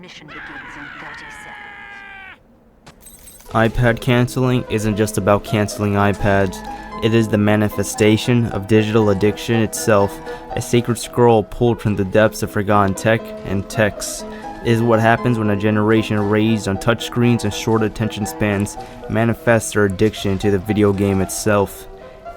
Mission begins in 30 seconds. iPad canceling isn't just about canceling iPads, it is the manifestation of digital addiction itself, a sacred scroll pulled from the depths of forgotten tech and texts. It is what happens when a generation raised on touchscreens and short attention spans manifests their addiction to the video game itself.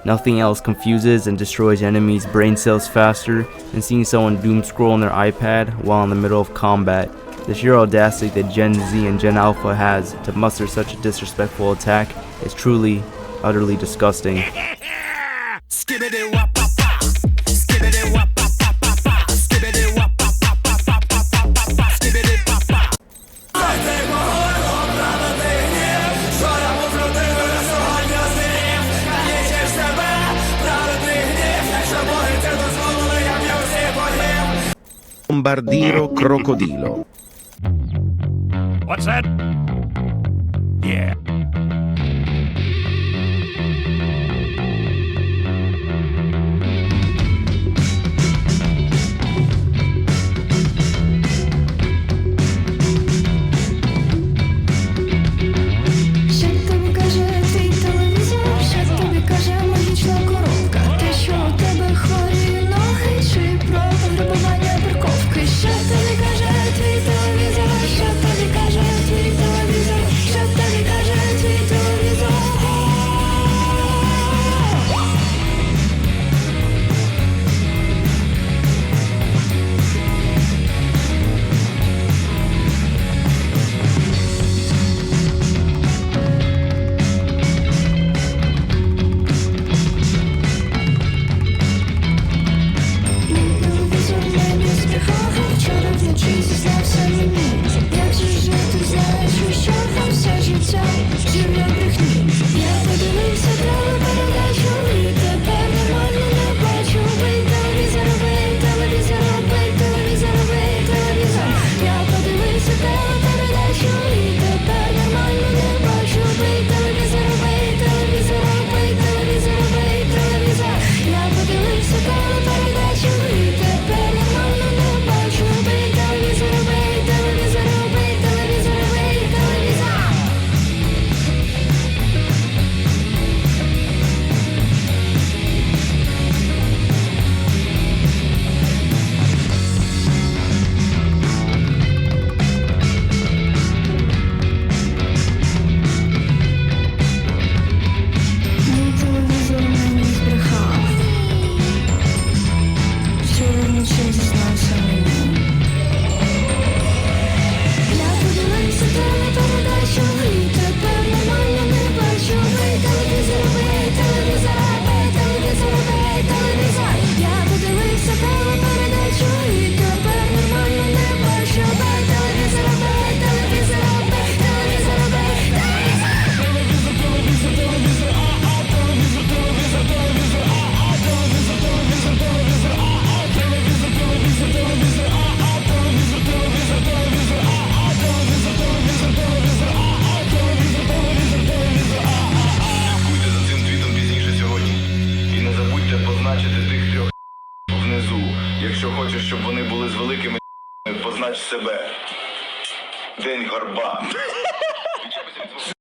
Nothing else confuses and destroys enemies' brain cells faster than seeing someone doom scroll on their iPad while in the middle of combat. The sheer audacity that Gen Z and Gen Alpha has to muster such a disrespectful attack is truly, utterly disgusting. Bombardiro crocodilo. What's that? Yeah. Хочеш, щоб вони були з великими познач себе. День горба.